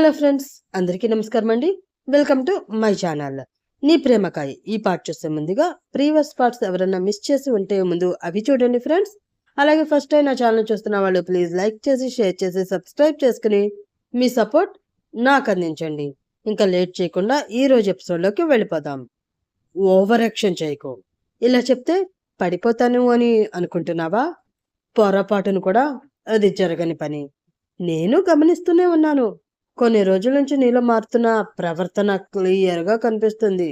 Hello friends అందరికీ నమస్కారం అండి. Welcome to my channel. నీ ప్రేమకాయ ఈ పార్ట్ చూసే ముందుగా ప్రీవియస్ పార్ట్స్ ఎవరైనా మిస్ చేసి ఉంటే ముందు అవి చూడండి ఫ్రెండ్స్. అలాగే ఫస్ట్ టైం నా ఛానల్ చూస్తున్న వాళ్ళు ప్లీజ్ లైక్ చేసి షేర్ చేసి సబ్స్క్రైబ్ చేసుకుని మీ సపోర్ట్ నాకు అందించండి. ఇంకా లేట్ చేయకుండా ఈ రోజు ఎపిసోడ్లోకి వెళ్ళిపోదాం. ఓవర్ యాక్షన్ చేయకు. ఇలా చెప్తే పడిపోతాను అని అనుకుంటున్నావా? పొరపాటును కూడా అది జరగని పని. నేను గమనిస్తూనే ఉన్నాను. కొన్ని రోజుల నుంచి నీలో మారుతున్న ప్రవర్తన క్లియర్గా కనిపిస్తుంది.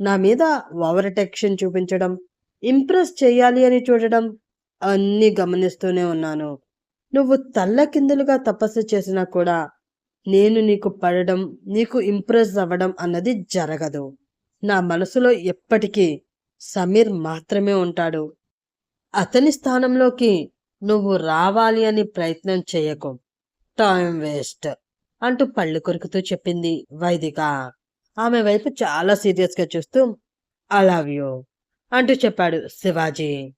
నా మీద ఓవర్ టెక్షన్ చూపించడం ఇంప్రెస్ చేయాలి అని చూడడం అన్నీ గమనిస్తూనే ఉన్నాను. నువ్వు తల్ల కిందులుగా తపస్సు చేసినా కూడా నేను నీకు పడడం నీకు ఇంప్రెస్ అవ్వడం అన్నది జరగదు. నా మనసులో ఎప్పటికీ సమీర్ మాత్రమే ఉంటాడు. అతని స్థానంలోకి నువ్వు రావాలి అని ప్రయత్నం చేయకు. Time waste. అంటూ పళ్ళు కొరుకుతూ చెప్పింది వైదిక. ఆమె వైపు చాలా సీరియస్గా చూస్తూ ఐ లవ్ యూ అంటూ చెప్పాడు శివాజీ.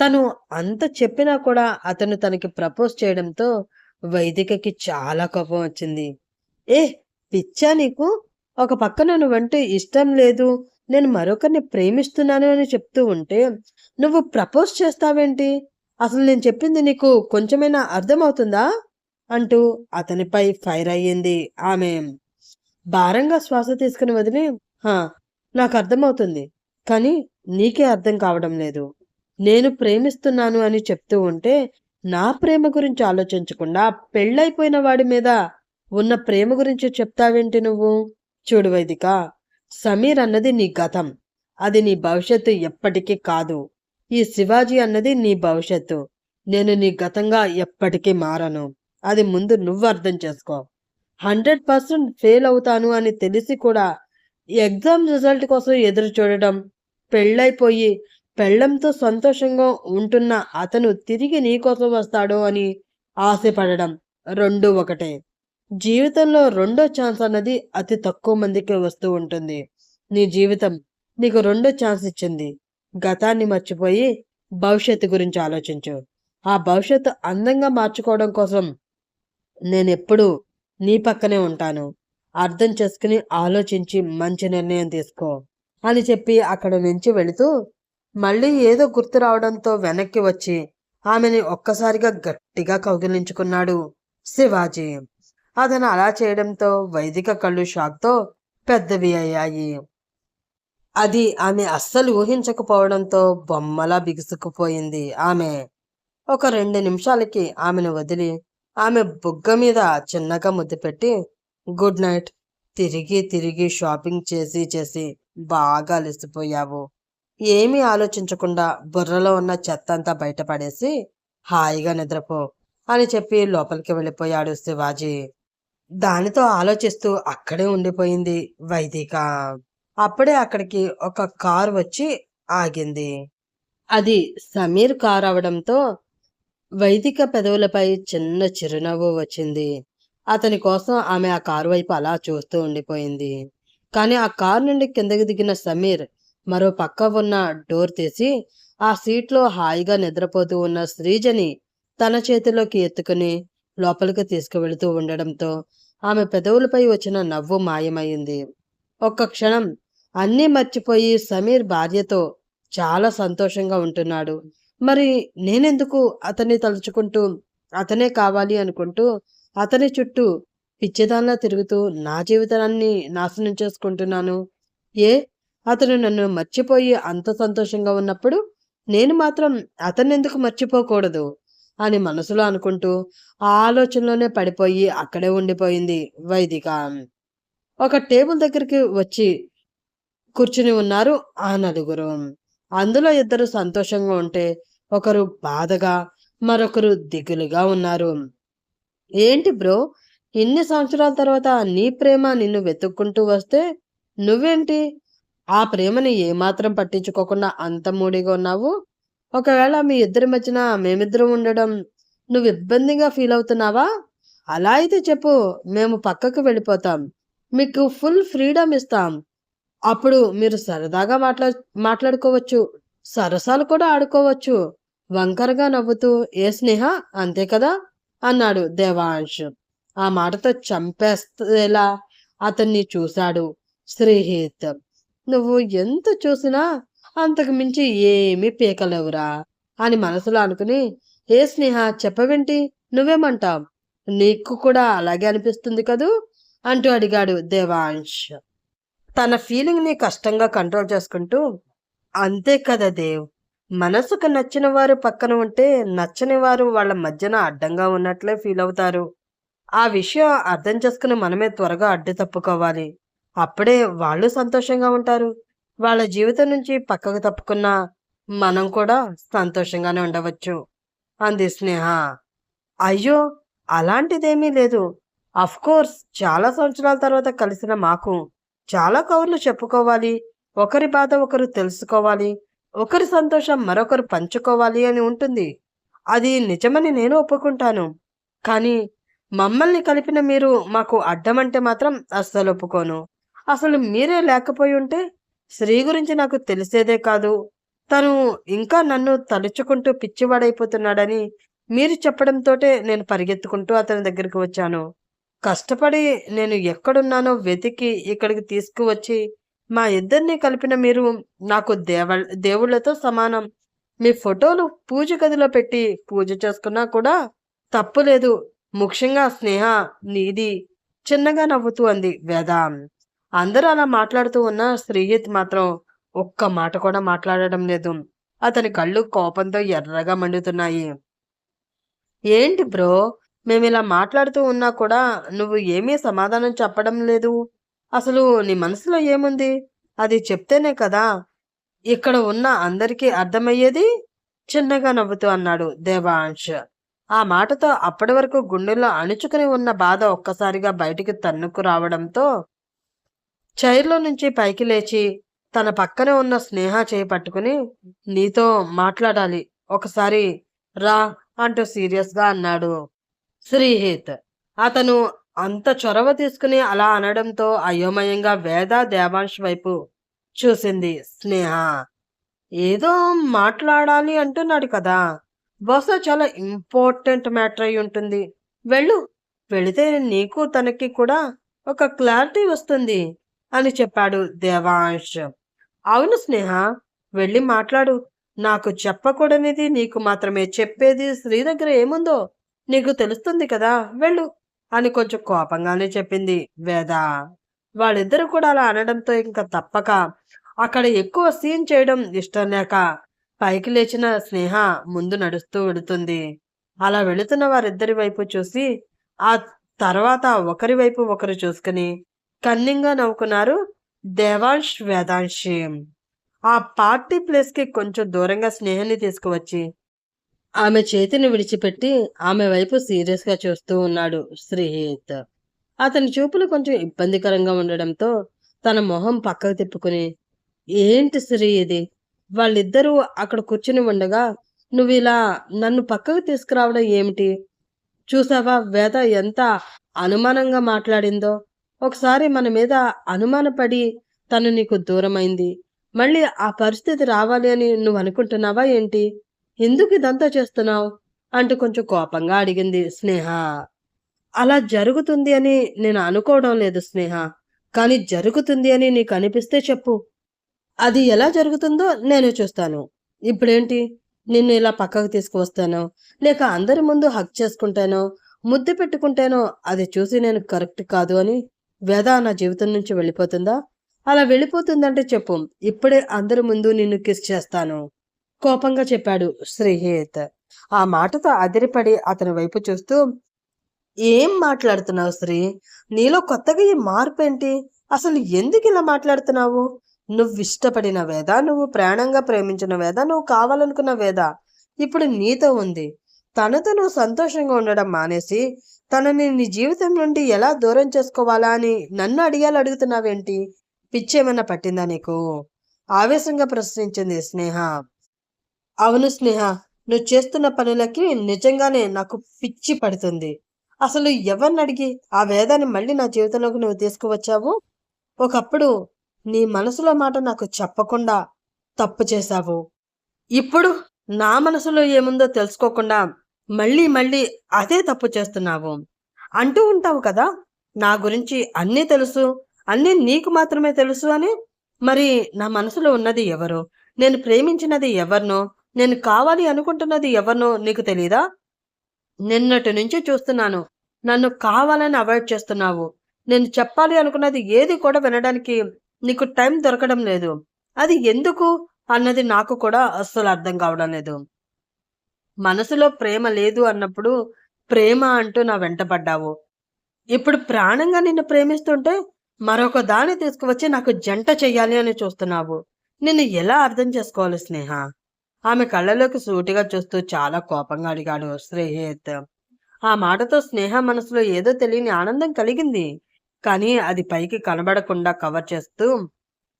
తను అంత చెప్పినా కూడా అతను తనకి ప్రపోజ్ చేయడంతో వైదికకి చాలా కోపం వచ్చింది. ఏ పిచ్చా నీకు? ఒక పక్క నువ్వంటే ఇష్టం లేదు. నేను మరొకరిని ప్రేమిస్తున్నాను అని చెప్తూ ఉంటే నువ్వు ప్రపోజ్ చేస్తావేంటి? అసలు నేను చెప్పింది నీకు కొంచెమైనా అర్థమవుతుందా? అంటూ అతనిపై ఫైర్ అయ్యింది. ఆమె భారంగా శ్వాస తీసుకుని వదిలి హా నాకు అర్థమవుతుంది కానీ నీకే అర్థం కావడం లేదు. నేను ప్రేమిస్తున్నాను అని చెప్తూ ఉంటే నా ప్రేమ గురించి ఆలోచించకుండా పెళ్ళైపోయిన వాడి మీద ఉన్న ప్రేమ గురించి చెప్తావేంటి నువ్వు? చూడు వైదిక సమీర్ అన్నది నీ గతం. అది నీ భవిష్యత్తు ఎప్పటికీ కాదు. ఈ శివాజీ అన్నది నీ భవిష్యత్తు. నేను నీ గతంగా ఎప్పటికీ మారను. అది ముందు నువ్వు అర్థం చేసుకో. హండ్రెడ్ పర్సెంట్ ఫెయిల్ అవుతాను అని తెలిసి కూడా ఎగ్జామ్ రిజల్ట్ కోసం ఎదురు చూడడం పెళ్ళైపోయి పెళ్ళంతో సంతోషంగా ఉంటున్న అతను తిరిగి నీకోసం వస్తాడో అని ఆశపడడం రెండు ఒకటే. జీవితంలో రెండో ఛాన్స్ అన్నది అతి తక్కువ మందికి వస్తూ ఉంటుంది. నీ జీవితం నీకు రెండో ఛాన్స్ ఇచ్చింది. గతాన్ని మర్చిపోయి భవిష్యత్తు గురించి ఆలోచించు. ఆ భవిష్యత్తు అందంగా మార్చుకోవడం కోసం నేను ఎప్పుడూ నీ పక్కనే ఉంటాను. అర్థం చేసుకుని ఆలోచించి మంచి నిర్ణయం తీసుకో అని చెప్పి అక్కడ నుంచి వెళుతూ మళ్ళీ ఏదో గుర్తు రావడంతో వెనక్కి వచ్చి ఆమెని ఒక్కసారిగా గట్టిగా కౌగిలించుకున్నాడు శివాజీ. అతను అలా చేయడంతో వైదిక కళ్ళు షాక్తో పెద్దవి అయ్యాయి. అది ఆమె అస్సలు ఊహించకపోవడంతో బొమ్మలా బిగుసుకుపోయింది ఆమె. ఒక రెండు నిమిషాలకి ఆమెను వదిలి ఆమె బుగ్గ మీద చిన్నగా ముద్దు పెట్టి గుడ్ నైట్. తిరిగి తిరిగి షాపింగ్ చేసి చేసి బాగా అలసిపోయావు. ఏమీ ఆలోచించకుండా బుర్రలో ఉన్న చెత్త అంతా బయటపడేసి హాయిగా నిద్రపో అని చెప్పి లోపలికి వెళ్ళిపోయాడు శివాజీ. దానితో ఆలోచిస్తూ అక్కడే ఉండిపోయింది వైదిక. అప్పుడే అక్కడికి ఒక కారు వచ్చి ఆగింది. అది సమీర్ కారు అవడంతో వైదిక పెదవులపై చిన్న చిరునవ్వు వచ్చింది. అతని కోసం ఆమె ఆ కారు వైపు అలా చూస్తూ ఉండిపోయింది. కానీ ఆ కారు నుండి కిందకి దిగిన సమీర్ మరో పక్క ఉన్న డోర్ తీసి ఆ సీట్లో హాయిగా నిద్రపోతూ ఉన్న శ్రీజని తన చేతిలోకి ఎత్తుకుని లోపలికి తీసుకువెళుతూ ఉండడంతో ఆమె పెదవులపై వచ్చిన నవ్వు మాయమైంది. ఒక్క క్షణం అన్నీ మర్చిపోయి సమీర్ భార్యతో చాలా సంతోషంగా ఉంటున్నాడు. మరి నేనెందుకు అతన్ని తలుచుకుంటూ అతనే కావాలి అనుకుంటూ అతని చుట్టూ పిచ్చిదాన్లా తిరుగుతూ నా జీవితాన్ని నాశనం చేసుకుంటున్నాను? ఏ? అతను నన్ను మర్చిపోయి అంత సంతోషంగా ఉన్నప్పుడు నేను మాత్రం అతన్నెందుకు మర్చిపోకూడదు అని మనసులో అనుకుంటూ ఆ ఆలోచనలోనే పడిపోయి అక్కడే ఉండిపోయింది వైదిక. ఒక టేబుల్ దగ్గరికి వచ్చి కూర్చుని ఉన్నారు ఆ నలుగురు. అందులో ఇద్దరు సంతోషంగా ఉంటే ఒకరు బాధగా మరొకరు దిగులుగా ఉన్నారు. ఏంటి బ్రో? ఇన్ని సంవత్సరాల తర్వాత నీ ప్రేమ నిన్ను వెతుక్కుంటూ వస్తే నువ్వేంటి? ఆ ప్రేమని ఏమాత్రం పట్టించుకోకుండా అంత మూడిగా ఉన్నావు? ఒకవేళ మీ ఇద్దరి మధ్యన మేమిద్దరం ఉండడం నువ్వు ఇబ్బందిగా ఫీల్ అవుతున్నావా? అలా అయితే చెప్పు మేము పక్కకు వెళ్ళిపోతాం. మీకు ఫుల్ ఫ్రీడమ్ ఇస్తాం. అప్పుడు మీరు సరదాగా మాట్లా మాట్లాడుకోవచ్చు. సరసాలు కూడా ఆడుకోవచ్చు. వంకరగా నవ్వుతూ ఏ స్నేహ? అంతే కదా? అన్నాడు దేవాంశ్. ఆ మాటతో చంపేస్తేలా అతన్ని చూశాడు శ్రీహిత్. నువ్వు ఎంత చూసినా అంతకు మించి ఏమీ పీకలేవురా అని మనసులో అనుకుని ఏ స్నేహ? చెప్పవేంటి? నువ్వేమంటావ్? నీకు కూడా అలాగే అనిపిస్తుంది కదూ? అంటూ అడిగాడు దేవాంశ్. తన ఫీలింగ్ని కష్టంగా కంట్రోల్ చేసుకుంటూ అంతే కదా దేవ్ మనసుకు నచ్చిన వారు పక్కన ఉంటే నచ్చని వారు వాళ్ళ మధ్యన అడ్డంగా ఉన్నట్లే ఫీల్ అవుతారు. ఆ విషయం అర్థం చేసుకుని మనమే త్వరగా అడ్డు తప్పుకోవాలి. అప్పుడే వాళ్ళు సంతోషంగా ఉంటారు. వాళ్ళ జీవితం నుంచి పక్కకు తప్పుకున్నా మనం కూడా సంతోషంగానే ఉండవచ్చు. అంది స్నేహ. అయ్యో అలాంటిదేమీ లేదు. అఫ్కోర్స్ చాలా సంవత్సరాల తర్వాత కలిసిన మాకు చాలా కవర్లు చెప్పుకోవాలి. ఒకరి బాధ ఒకరు తెలుసుకోవాలి. ఒకరి సంతోషం మరొకరు పంచుకోవాలి అని ఉంటుంది. అది నిజమని నేను ఒప్పుకుంటాను. కానీ మమ్మల్ని కలిపిన మీరు మాకు అడ్డమంటే మాత్రం అస్సలు ఒప్పుకోను. అసలు మీరే లేకపోయి ఉంటే శ్రీ గురించి నాకు తెలిసేదే కాదు. తను ఇంకా నన్ను తలుచుకుంటూ పిచ్చివాడైపోతున్నాడని మీరు చెప్పడంతోటే నేను పరిగెత్తుకుంటూ అతని దగ్గరికి వచ్చాను. కష్టపడి నేను ఎక్కడున్నానో వెతికి ఇక్కడికి తీసుకువచ్చి మా ఇద్దరిని కలిపిన మీరు నాకు దేవ దేవుళ్ళతో సమానం. మీ ఫోటోలు పూజ గదిలో పెట్టి పూజ చేసుకున్నా కూడా తప్పులేదు ముఖ్యంగా స్నేహ నీది చిన్నగా నవ్వుతూ అంది వేద. అందరూ అలా మాట్లాడుతూ ఉన్న శ్రీహిత్ మాత్రం ఒక్క మాట కూడా మాట్లాడడం లేదు. అతని కళ్ళు కోపంతో ఎర్రగా మండుతున్నాయి. ఏంటి బ్రో? మేము ఇలా మాట్లాడుతూ ఉన్నా కూడా నువ్వు ఏమీ సమాధానం చెప్పడం లేదు. అసలు నీ మనసులో ఏముంది? అది చెప్తేనే కదా ఇక్కడ ఉన్న అందరికీ అర్థమయ్యేది? చిన్నగా నవ్వుతూ అన్నాడు దేవాంశ్. ఆ మాటతో అప్పటి వరకు గుండెల్లో అణుచుకుని ఉన్న బాధ ఒక్కసారిగా బయటికి తన్నుకు రావడంతో చైర్లో నుంచి పైకి లేచి తన పక్కనే ఉన్న స్నేహ చేయి పట్టుకుని నీతో మాట్లాడాలి. ఒకసారి రా అంటూ సీరియస్గా అన్నాడు. శ్రీహిత్. అతను అంత చొరవ తీసుకుని అలా అనడంతో అయోమయంగా వేద దేవాంశ్ వైపు చూసింది స్నేహ. ఏదో మాట్లాడాలి అంటున్నాడు కదా. బహుశా చాలా ఇంపార్టెంట్ మ్యాటర్ అయి ఉంటుంది. వెళ్ళు వెళితే నీకు తనకి కూడా ఒక క్లారిటీ వస్తుంది అని చెప్పాడు దేవాంశ్. అవును స్నేహ వెళ్ళి మాట్లాడు. నాకు చెప్పకూడనిది నీకు మాత్రమే. చెప్పేది శ్రీ దగ్గర ఏముందో నీకు తెలుస్తుంది కదా వెళ్ళు అని కొంచెం కోపంగానే చెప్పింది వేద. వాళ్ళిద్దరూ కూడా అలా అనడంతో ఇంకా తప్పక అక్కడ ఎక్కువ సీన్ చేయడం ఇష్టం లేక పైకి లేచిన స్నేహ ముందు నడుస్తూ వెళుతుంది. అలా వెళుతున్న వారిద్దరి వైపు చూసి ఆ తర్వాత ఒకరి వైపు ఒకరు చూసుకుని కన్నింగా నవ్వుకున్నారు దేవాంష్ వేదాంశి. ఆ పార్టీ ప్లేస్కి కొంచెం దూరంగా స్నేహాన్ని తీసుకువచ్చి ఆమె చేతిని విడిచిపెట్టి ఆమె వైపు సీరియస్గా చూస్తూ ఉన్నాడు శ్రీహిత్. అతని చూపులు కొంచెం ఇబ్బందికరంగా ఉండడంతో తన మొహం పక్కకు తిప్పుకుని ఏంటి శ్రీ ఇది? వాళ్ళిద్దరూ అక్కడ కూర్చుని ఉండగా నువ్వు ఇలా నన్ను పక్కకు తీసుకురావడం ఏమిటి? చూసావా వేద ఎంత అనుమానంగా మాట్లాడిందో? ఒకసారి మన మీద అనుమానపడి తను నీకు దూరమైంది. మళ్ళీ ఆ పరిస్థితి రావాలి అని నువ్వు అనుకుంటున్నావా ఏంటి? ఎందుకు ఇదంతా చేస్తున్నావు? అంటూ కొంచెం కోపంగా అడిగింది స్నేహ. అలా జరుగుతుంది అని నేను అనుకోవడం లేదు స్నేహ. కానీ జరుగుతుంది అని నీకు అనిపిస్తే చెప్పు. అది ఎలా జరుగుతుందో నేను చూస్తాను. ఇప్పుడేంటి? నిన్ను ఇలా పక్కకు తీసుకువస్తాను. లేక అందరి ముందు హక్ చేసుకుంటానో. ముద్దు పెట్టుకుంటానో. అది చూసి నేను కరెక్ట్ కాదు అని వేద నా జీవితం నుంచి వెళ్ళిపోతుందా? అలా వెళ్ళిపోతుందంటే చెప్పు. ఇప్పుడే అందరి ముందు నిన్ను కిస్ చేస్తాను. కోపంగా చెప్పాడు శ్రీహేత్. ఆ మాటతో అదిరిపడి అతని వైపు చూస్తూ ఏం మాట్లాడుతున్నావు శ్రీ? నీలో కొత్తగా ఈ మార్పు ఏంటి అసలు ఎందుకు ఇలా మాట్లాడుతున్నావు? నువ్వు ఇష్టపడిన వేద? నువ్వు ప్రాణంగా ప్రేమించిన వేద? నువ్వు కావాలనుకున్న వేద? ఇప్పుడు నీతో ఉంది. తనతో నువ్వు సంతోషంగా ఉండడం మానేసి తనని నీ జీవితం నుండి ఎలా దూరం చేసుకోవాలా అని నన్ను అడిగాలి అడుగుతున్నావేంటి? పిచ్చేమన్నా పట్టిందా నీకు? ఆవేశంగా ప్రశ్నించింది స్నేహ. అవును స్నేహ నువ్వు చేస్తున్న పనులకి నిజంగానే నాకు పిచ్చి పడుతుంది. అసలు ఎవరిని అడిగి ఆ వేదాన్ని మళ్ళీ నా జీవితంలోకి నువ్వు తీసుకువచ్చావు? ఒకప్పుడు నీ మనసులో మాట నాకు చెప్పకుండా తప్పు చేశావు. ఇప్పుడు నా మనసులో ఏముందో తెలుసుకోకుండా మళ్ళీ మళ్ళీ అదే తప్పు చేస్తున్నావు. అంటూ ఉంటావు కదా నా గురించి అన్నీ తెలుసు అన్నీ నీకు మాత్రమే తెలుసు అని. మరి నా మనసులో ఉన్నది ఎవరు? నేను ప్రేమించినది ఎవరినో? నేను కావాలి అనుకుంటున్నది ఎవరినో నీకు తెలీదా? నిన్నటి నుంచి చూస్తున్నాను. నన్ను కావాలని అవాయిడ్ చేస్తున్నావు. నేను చెప్పాలి అనుకున్నది ఏది కూడా వినడానికి నీకు టైం దొరకడం లేదు. అది ఎందుకు? అన్నది నాకు కూడా అస్సలు అర్థం కావడం లేదు. మనసులో ప్రేమ లేదు అన్నప్పుడు ప్రేమ అంటూ నా వెంట పడ్డావు. ఇప్పుడు ప్రాణంగా నిన్ను ప్రేమిస్తుంటే మరొక దాన్ని తీసుకువచ్చి నాకు జంట చెయ్యాలి అని చూస్తున్నావు. నిన్ను ఎలా అర్థం చేసుకోవాలి స్నేహ? ఆమె కళ్ళలోకి సూటిగా చూస్తూ చాలా కోపంగా అడిగాడు శ్రేహిత్. ఆ మాటతో స్నేహ మనసులో ఏదో తెలియని ఆనందం కలిగింది. కానీ అది పైకి కనబడకుండా కవర్ చేస్తూ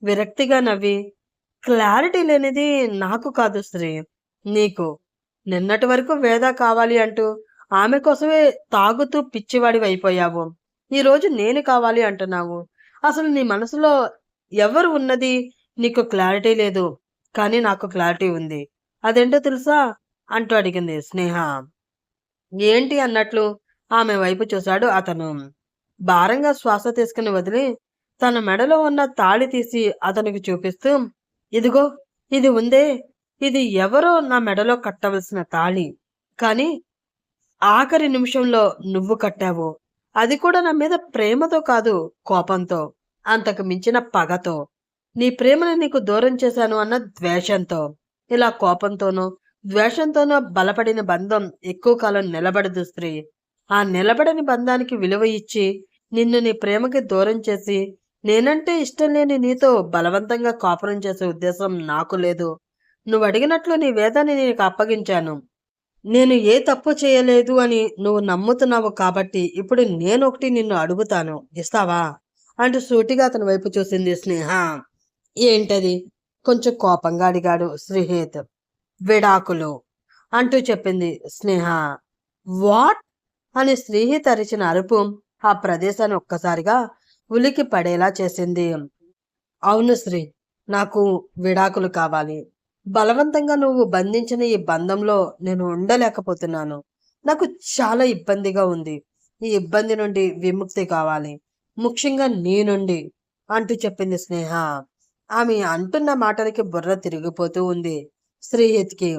విరక్తిగా నవ్వి క్లారిటీ లేనిది నాకు కాదు శ్రీ. నీకు నిన్నటి వరకు వేద కావాలి అంటూ ఆమె కోసమే తాగుతూ పిచ్చివాడివి అయిపోయావు. ఈరోజు నేను కావాలి అంటున్నావు. అసలు నీ మనసులో ఎవరు ఉన్నది? నీకు క్లారిటీ లేదు. కానీ నాకు క్లారిటీ ఉంది. అదేంటో తెలుసా? అంటూ అడిగింది స్నేహ. ఏంటి అన్నట్లు? ఆమె వైపు చూశాడు అతను. భారంగా శ్వాస తీసుకుని వదిలి తన మెడలో ఉన్న తాళి తీసి అతనికి చూపిస్తూ ఇదిగో ఇది ఉందే. ఇది ఎవరో నా మెడలో కట్టవలసిన తాళి. కానీ ఆఖరి నిమిషంలో నువ్వు కట్టావు. అది కూడా నా మీద ప్రేమతో కాదు కోపంతో. అంతకు మించిన పగతో. నీ ప్రేమను నీకు దూరం చేశాను అన్న ద్వేషంతో. ఇలా కోపంతోనో ద్వేషంతోనో బలపడిన బంధం ఎక్కువ కాలం నిలబడదు స్త్రీ. ఆ నిలబడని బంధానికి విలువ ఇచ్చి నిన్ను నీ ప్రేమకి దూరం చేసి నేనంటే ఇష్టం లేని నీతో బలవంతంగా కాపురం చేసే ఉద్దేశం నాకు లేదు. నువ్వు అడిగినట్లు నీ వేదాన్ని నీకు అప్పగించాను. నేను ఏ తప్పు చేయలేదు అని నువ్వు నమ్ముతున్నావు కాబట్టి ఇప్పుడు నేనొకటి నిన్ను అడుగుతాను. ఇస్తావా? అంటూ సూటిగా అతని వైపు చూసింది స్నేహ. ఏంటది? కొంచెం కోపంగా అడిగాడు శ్రీహేత్. విడాకులు అంటూ చెప్పింది స్నేహ. వాట్? అని శ్రీహిత్ అరిచిన అరుపు ఆ ప్రదేశాన్ని ఒక్కసారిగా ఉలికి పడేలా చేసింది. అవును శ్రీ నాకు విడాకులు కావాలి. బలవంతంగా నువ్వు బంధించిన ఈ బంధంలో నేను ఉండలేకపోతున్నాను. నాకు చాలా ఇబ్బందిగా ఉంది. ఈ ఇబ్బంది నుండి విముక్తి కావాలి. ముఖ్యంగా నీ నుండి అంటూ చెప్పింది స్నేహ. ఆమె అంటున్న మాటలకి బుర్ర తిరిగిపోతూ ఉంది. శ్రీహిత్కి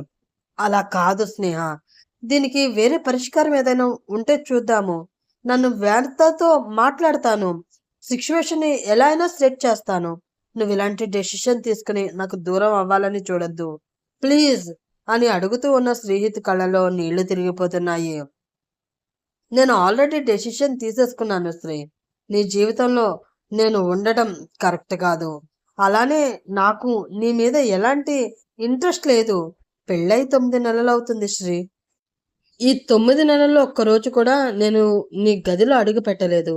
అలా కాదు స్నేహ. దీనికి వేరే పరిష్కారం ఏదైనా ఉంటే చూద్దాము. నన్ను వేర్తతో మాట్లాడతాను. సిచ్యువేషన్ని ఎలా అయినా సెట్ చేస్తాను. నువ్వు ఇలాంటి డెసిషన్ తీసుకుని నాకు దూరం అవ్వాలని చూడొద్దు. ప్లీజ్ అని అడుగుతూ ఉన్న శ్రీహిత్ కళ్ళలో నీళ్ళు తిరిగిపోతున్నాయి. నేను ఆల్రెడీ డెసిషన్ తీసేసుకున్నాను శ్రీ నీ జీవితంలో నేను ఉండటం కరెక్ట్ కాదు. అలానే నాకు నీ మీద ఎలాంటి ఇంట్రెస్ట్ లేదు. పెళ్ళై తొమ్మిది నెలలు అవుతుంది శ్రీ. ఈ తొమ్మిది నెలల్లో ఒక్కరోజు కూడా నేను నీ గదిలో అడుగు పెట్టలేదు.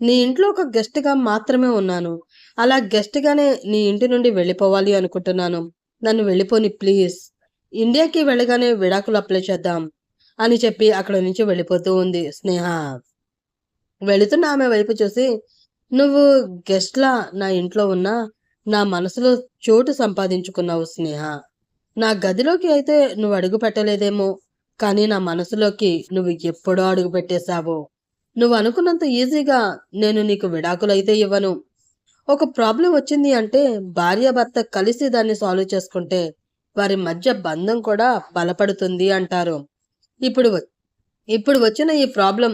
నీ ఇంట్లో ఒక గెస్ట్గా మాత్రమే ఉన్నాను. అలా గెస్ట్గానే నీ ఇంటి నుండి వెళ్ళిపోవాలి అనుకుంటున్నాను. నన్ను వెళ్ళిపోని ప్లీజ్. ఇండియాకి వెళ్ళగానే విడాకులు అప్లై చేద్దాం అని చెప్పి అక్కడ నుంచి వెళ్ళిపోతూ ఉంది స్నేహ. వెళుతున్న ఆమె వైపు చూసి నువ్వు గెస్ట్లా నా ఇంట్లో ఉన్నా? నా మనసులో చోటు సంపాదించుకున్నావు స్నేహ. నా గదిలోకి అయితే నువ్వు అడుగు పెట్టలేదేమో కానీ నా మనసులోకి నువ్వు ఎప్పుడో అడుగు పెట్టేశావు. నువ్వు అనుకున్నంత ఈజీగా నేను నీకు విడాకులైతే ఇవ్వను. ఒక ప్రాబ్లం వచ్చింది అంటే భార్యాభర్త కలిసి దాన్ని సాల్వ్ చేసుకుంటే వారి మధ్య బంధం కూడా బలపడుతుంది అంటారు. ఇప్పుడు ఇప్పుడు వచ్చిన ఈ ప్రాబ్లం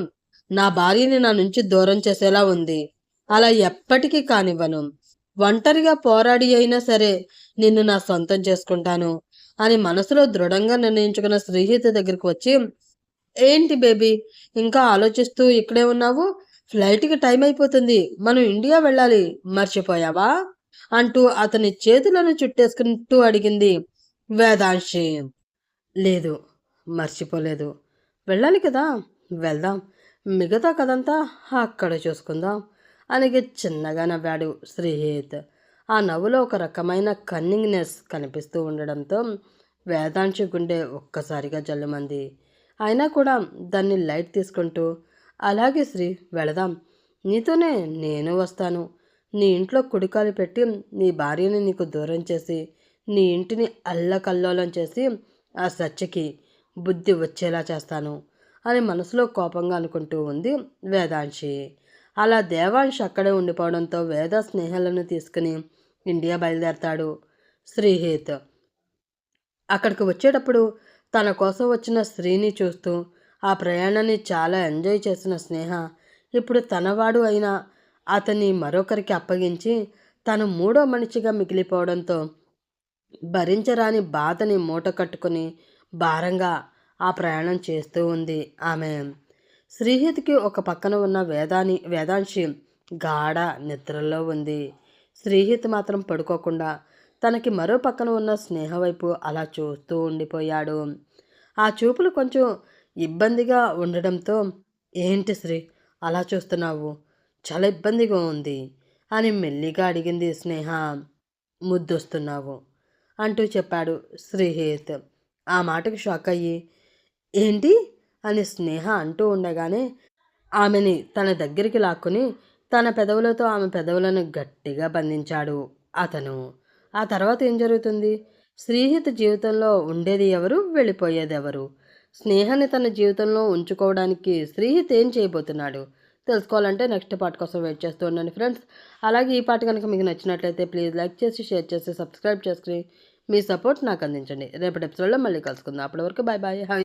నా భార్యని నా నుంచి దూరం చేసేలా ఉంది. అలా ఎప్పటికీ కానివ్వను. ఒంటరిగా పోరాడి అయినా సరే నిన్ను నా సొంతం చేసుకుంటాను అని మనసులో దృఢంగా నిర్ణయించుకున్న శ్రీహిత దగ్గరికి వచ్చి ఏంటి బేబీ ఇంకా ఆలోచిస్తూ ఇక్కడే ఉన్నావు? ఫ్లైట్కి టైం అయిపోతుంది. మనం ఇండియా వెళ్ళాలి. మర్చిపోయావా? అంటూ అతని చేతులను చుట్టేసుకుంటూ అడిగింది వేదాంశి. లేదు మర్చిపోలేదు. వెళ్ళాలి కదా. వెళ్దాం. మిగతా కదంతా అక్కడ చూసుకుందాం. అలాగే చిన్నగా నవ్వాడు శ్రీహిత్. ఆ నవ్వులో ఒక రకమైన కన్నింగ్నెస్ కనిపిస్తూ ఉండడంతో వేదాంశి గుండె ఒక్కసారిగా జల్లుమంది. అయినా కూడా దాన్ని లైట్ తీసుకుంటూ అలాగే శ్రీ వెళదాం. నీతోనే నేను వస్తాను. నీ ఇంట్లో కుడికాలు పెట్టి నీ భార్యని నీకు దూరం చేసి నీ ఇంటిని అల్లకల్లోలం చేసి ఆ సత్యకి బుద్ధి వచ్చేలా చేస్తాను అని మనసులో కోపంగా అనుకుంటూ ఉంది వేదాంశి. అలా దేవాంష్ అక్కడే ఉండిపోవడంతో వేద స్నేహాలను తీసుకుని ఇండియా బయలుదేరతాడు శ్రీహేత్. అక్కడికి వచ్చేటప్పుడు తన కోసం వచ్చిన స్త్రీని చూస్తూ ఆ ప్రయాణాన్ని చాలా ఎంజాయ్ చేసిన స్నేహ ఇప్పుడు తనవాడు అయిన అతన్ని మరొకరికి అప్పగించి తను మూడో మనిషిగా మిగిలిపోవడంతో భరించరాని బాధని మూట కట్టుకుని భారంగా ఆ ప్రయాణం చేస్తూ ఉంది ఆమె. శ్రీహిత్కి ఒక పక్కన ఉన్న వేదాని వేదాంశి గాఢ నిద్రలో ఉంది. శ్రీహిత్ మాత్రం పడుకోకుండా తనకి మరో పక్కన ఉన్న స్నేహ వైపు అలా చూస్తూ ఉండిపోయాడు. ఆ చూపులు కొంచెం ఇబ్బందిగా ఉండడంతో ఏంటి శ్రీ అలా చూస్తున్నావు? చాలా ఇబ్బందిగా ఉంది అని మెల్లిగా అడిగింది స్నేహ. ముద్దొస్తున్నావు అంటూ చెప్పాడు శ్రీహిత్. ఆ మాటకు షాక్ అయ్యి ఏంటి? అని స్నేహ అంటూ ఉండగానే ఆమెని తన దగ్గరికి లాక్కుని తన పెదవులతో ఆమె పెదవులను గట్టిగా బంధించాడు అతను. ఆ తర్వాత ఏం జరుగుతుంది? శ్రీహిత జీవితంలో ఉండేది ఎవరు? వెళ్ళిపోయేది ఎవరు? స్నేహాన్ని తన జీవితంలో ఉంచుకోవడానికి శ్రీహిత్ ఏం చేయబోతున్నాడు? తెలుసుకోవాలంటే నెక్స్ట్ పార్ట్ కోసం వెయిట్ చేస్తూ ఉండండి ఫ్రెండ్స్. అలాగే ఈ పాట కనుక మీకు నచ్చినట్లయితే ప్లీజ్ లైక్ చేసి షేర్ చేసి సబ్స్క్రైబ్ చేసుకుని మీ సపోర్ట్ నాకు అందించండి. రేపటి ఎపిసోడ్లో మళ్ళీ కలుసుకుందాం. అప్పటి వరకు బాయ్ బాయ్